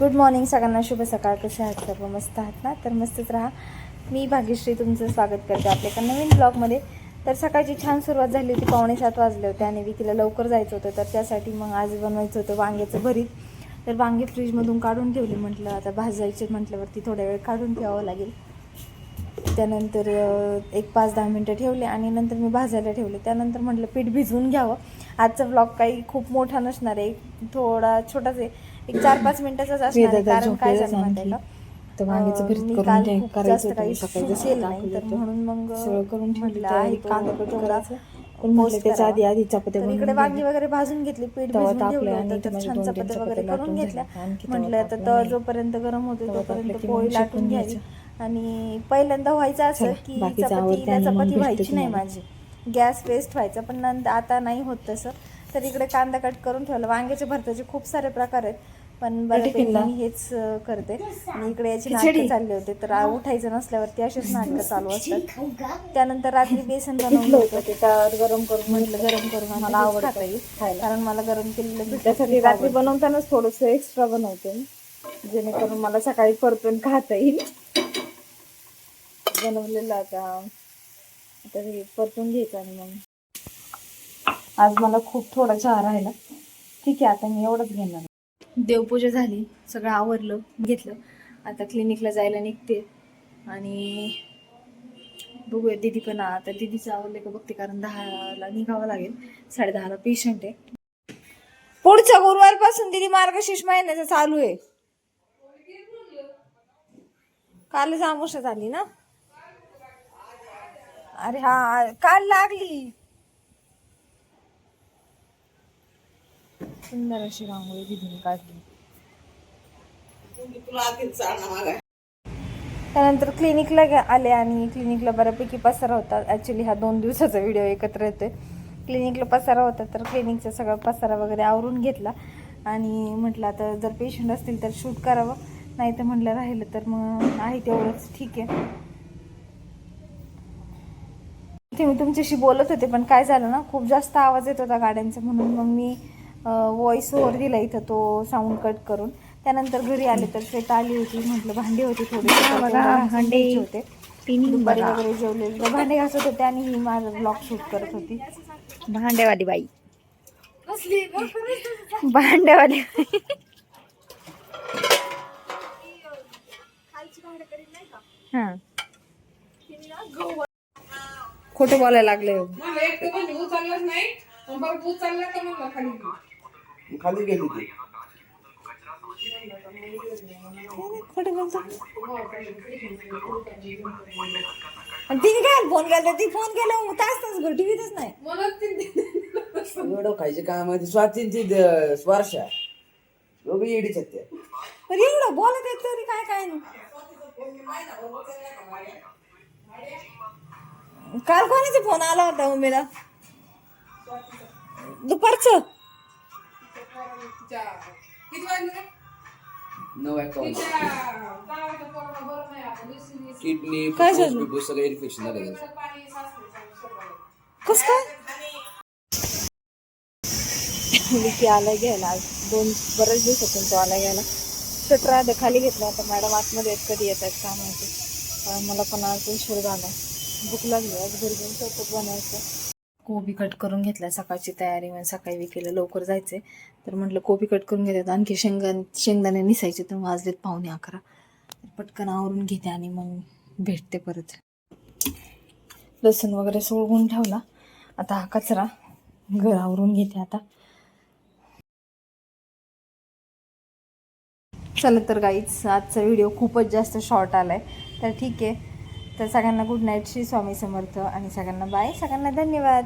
Good morning सगळ्यांना. शुभ सकाळ. कसे आहात सर्व? मस्त आहात ना? तर मस्तच राहा. मी भाग्यश्री तुमचं स्वागत करते आपल्या एका नवीन ब्लॉगमध्ये. तर सकाळची छान सुरुवात झाली होती. पावणे सात वाजले होते आणि विकीला लवकर जायचं होतं. तर त्यासाठी मग आज बनवायचं होतं वांग्याचं भरीत. तर वांगे फ्रीजमधून काढून ठेवले म्हटलं. आता भाजायचे म्हटल्यावरती थोड्या वेळ काढून ठेवावं लागेल. त्यानंतर एक पाच दहा मिनटं ठेवले आणि नंतर मी भाजायला ठेवले. त्यानंतर म्हटलं पीठ भिजवून घ्यावं. आजचा ब्लॉग काही खूप मोठा नसणार आहे. थोडा छोटाच आहे. एक चार पाच मिनिटाचाच असणार आहे कारण काय झालं माहिती. का तर वांग्याचं भरीत करून करायचं होतं सकाळी जसं तर. म्हणून मग सगळं करून ठेवलं म्हटलं तयारी आहे तो कांदा थोडा करायचं. पण म्हटलं त्याच्या आधी आधी चपात्या तर बनवून इकडे वांगी. वगैरे भाजून घेतली पीठ तापला ठेवलं तर छान चपात्या वगैरे करून घेतल्या म्हटलं तवा नाही. जोपर्यंत गरम होतो तोपर्यंत पोळी लाटून घ्यायचं. आणि पहिल्यांदा व्हायचं असं की चपातीला चपाती भेटते व्हायची नाही. माझी गॅस वेस्ट व्हायचा पण नंतर आता नाही होत तसं तर इकडे कांदा कट करून ठेवलं वांग्याच्या भरताचे खूप सारे प्रकार आहेत पण बऱ्यापैकी. मी हेच करते आणि इकडे याची. नाटकं चालले होते तर आ- उठायचं नसल्यावरती असेच नाटकं चालू असतात त्यानंतर रात्री बेसन बनवलं होतं गरम करून म्हटलं गरम करून मला आवडतं येईल. कारण मला गरम केलेलं त्यासाठी रात्री. बनवतानाच थोडस एक्स्ट्रा बनवते. जेणेकरून मला सकाळी परतून खाता येईल बनवलेलं आता आता हे परतून घ्यायचं आणि मग आज मला खूप थोडा चहा राहिला ठीक आहे आता मी एवढंच घेणार देवपूजा झाली सगळं आवरलं घेतलं. आता क्लिनिकला जायला निघते. आणि बघूया दिदी पण आता दिदीचं आवडलं का बघते कारण दहाला निघावं लागेल. साडे दहाला पेशंट आहे. पुढच्या गुरुवारपासून दिदी मार्गशीर्ष महिन्याचं चालू आहे. कालच आमुषा झाली ना? अरे हा काल लागली. सुंदर अशी रांगोळी दिदीने काढली. त्यानंतर क्लिनिकला आले आणि क्लिनिकला बऱ्यापैकी पसारा होता. ॲक्च्युली हा दोन दिवसाचा व्हिडिओ एकत्र येतोय. क्लिनिकला पसारा होता तर क्लिनिकचा सगळा पसारा वगैरे आवरून घेतला. आणि म्हटलं आता जर पेशंट असतील तर शूट करावं. नाही तर म्हटलं राहिलं तर मग आहे तेवढंच. ठीक आहे. इथे मी तुमच्याशी बोलत होते पण काय झालं ना खूप जास्त आवाज येत होता गाड्यांचा. म्हणून मग मी व्हॉइस ओव्हर दिला इथं तो साऊंड कट करून. त्यानंतर घरी आले तर श्वेता आली होती म्हटलं भांडी होती थोडी भांडे होते. दुपारी वगैरे जेवले. भांडे घासत होते आणि ही माझा ब्लॉग शूट करत होती. भांडेवाली बाई. भांडेवाली हा. खोटं बोलायला लागले. खाली गेली ती. तिने काय फोन केला ती फोन केला मग तास तास घर टीव्हीतच नाही. एवढं खायचे काम आहे. स्वातींची स्पर्शा दोघी येडीच आहेत त्या पण एवढं बोलत येत तरी काय काय नाही. काल कोणाचा फोन आला होता मम्मीला दुपारचं? किती वाजले? नऊ अकाउंट किडनी काय झालं? बिफ्फुस सगळं इन्फेक्शन झालं त्याचं. वीस पाणी सासऱ्याचं सगळं. कस काय विकी आला घ्यायला आज दोन बरेच दिवसातून तो आला घ्यायला शटर आधी खाली घेतला आता मॅडम आतमध्ये आहेत, कधी येत आहेत काय माहिती मला पण आज उशीर झाला भूक लागली आज घरी जाऊन स्वयंपाक बनवायचं कोबी कट करून घेतला सकाळची तयारी. म्हणजे सकाळी विकेला लवकर जायचे तर म्हटलं कोबी कट करून घेतात. आणखी शेंगा शेंगदाणे निसायचे तर वाजलेत पाहुणे अकरा. पटकन आवरून घेते आणि मग भेटते परत. लसूण वगैरे सोडवून ठेवला. आता हा कचरा घर आवरून घेते आता. चला तर गाईच आजचा व्हिडिओ खूपच जास्त शॉर्ट आलाय. तर ठीक आहे. तर सगळ्यांना गुड नाईट श्री स्वामी समर्थ. आणि सगळ्यांना बाय सगळ्यांना धन्यवाद.